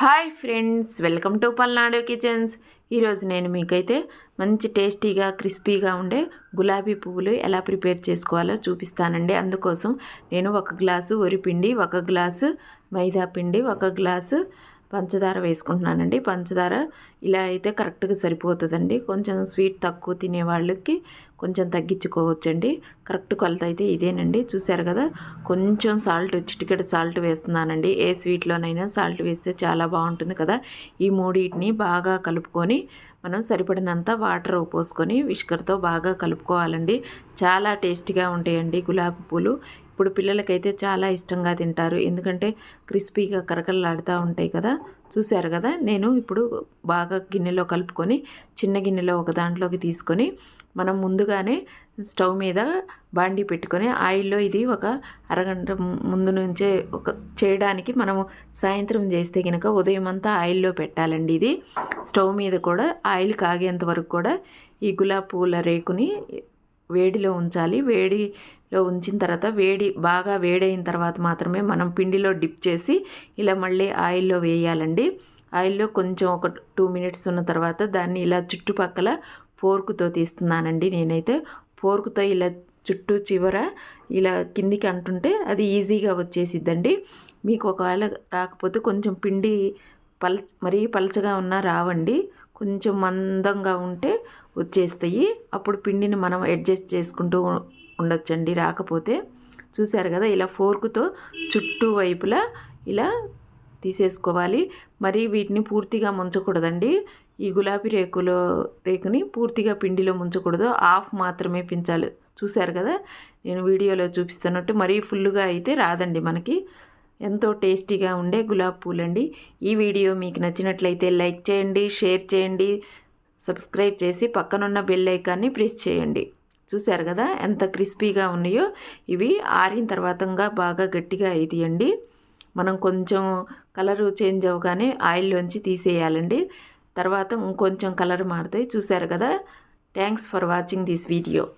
Hi friends welcome to Palnadu kitchens. ఈరోజు నేను మీకైతే మంచి టేస్టీగా క్రిస్పీగా ఉండే గులాబీ పువ్వులు ఎలా ప్రిపేర్ చేసుకోవాలో చూపిస్తానండి. అందుకోసం నేను ఒక గ్లాసు వరిపిండి ఒక గ్లాసు మైదా పిండి ఒక గ్లాసు పంచదార వేసుకుంటున్నానండి. పంచదార ఇలా అయితే కరెక్ట్గా సరిపోతుందండి. కొంచెం స్వీట్ తక్కువ తినే వాళ్ళకి కొంచెం తగ్గించుకోవచ్చండి. కరెక్ట్ కొలత అయితే ఇదేనండి. చూసారు కదా? కొంచెం సాల్ట్ చిటికెడు సాల్ట్ వేస్తున్నానండి. ఏ స్వీట్లోనైనా సాల్ట్ వేస్తే చాలా బాగుంటుంది కదా? ఈ మూడింటిని బాగా కలుపుకొని మనం సరిపడినంత వాటర్ పోసుకొని విష్కర్తో బాగా కలుపుకోవాలండి. చాలా టేస్టీగా ఉంటాయండి గులాబీ పూలు. ఇప్పుడు పిల్లలకైతే చాలా ఇష్టంగా తింటారు. ఎందుకంటే క్రిస్పీగా కరకరలాడుతూ ఉంటాయి కదా? చూశారు కదా నేను ఇప్పుడు బాగా గిన్నెలో కలుపుకొని చిన్న గిన్నెలో ఒక దాంట్లోకి తీసుకొని మనం ముందుగానే స్టవ్ మీద బాండీ పెట్టుకొని ఆయిల్లో ఇది ఒక అరగంట ముందు నుంచే ఒక చేయడానికి మనము సాయంత్రం చేస్తే కనుక ఉదయం అంతా ఆయిల్లో పెట్టాలండి ఇది. స్టవ్ మీద కూడా ఆయిల్ కాగేంత వరకు కూడా ఈ గులాబీ పూల రేకుని వేడిలో ఉంచాలి. వేడిలో ఉంచిన తర్వాత వేడి బాగా వేడైన తర్వాత మాత్రమే మనం పిండిలో డిప్ చేసి ఇలా మళ్ళీ ఆయిల్లో వేయాలండి. ఆయిల్లో కొంచెం ఒక టూ మినిట్స్ ఉన్న తర్వాత దాన్ని ఇలా చుట్టుపక్కల ఫోర్కుతో తీస్తున్నానండి నేనైతే. ఫోర్కుతో ఇలా చుట్టూ చివర ఇలా కిందికి అంటుంటే అది ఈజీగా వచ్చేసిద్దండి. మీకు ఒకవేళ రాకపోతే కొంచెం పిండి పల్ మరీ పలచగా ఉన్నా రావండి. కొంచెం మందంగా ఉంటే వచ్చేస్తాయి. అప్పుడు పిండిని మనం అడ్జస్ట్ చేసుకుంటూ ఉండొచ్చండి. రాకపోతే చూశారు కదా ఇలా ఫోర్కుతో చుట్టూ వైపులా ఇలా తీసేసుకోవాలి. మరి వీటిని పూర్తిగా ముంచకూడదండి. ఈ గులాబీ రేకులో రేకుని పూర్తిగా పిండిలో ముంచకూడదు. ఆఫ్ మాత్రమే పెంచాలి. చూశారు కదా నేను వీడియోలో చూపిస్తున్నట్టు మరీ ఫుల్గా అయితే రాదండి మనకి. ఎంతో టేస్టీగా ఉండే గులాబ్ పూలండి. ఈ వీడియో మీకు నచ్చినట్లయితే లైక్ చేయండి షేర్ చేయండి సబ్స్క్రైబ్ చేసి పక్కనున్న బెల్ ఐకాన్ని ప్రెస్ చేయండి. చూశారు కదా ఎంత క్రిస్పీగా ఉన్నాయో? ఇవి ఆరిన తర్వాతంగా బాగా గట్టిగా అయితాయండి. మనం కొంచెం కలరు చేంజ్ అవ్వగానే ఆయిల్లోంచి తీసేయాలండి. తర్వాత ఇంకొంచెం కలర్ మారుతాయి. చూశారు కదా? Thanks for watching this video.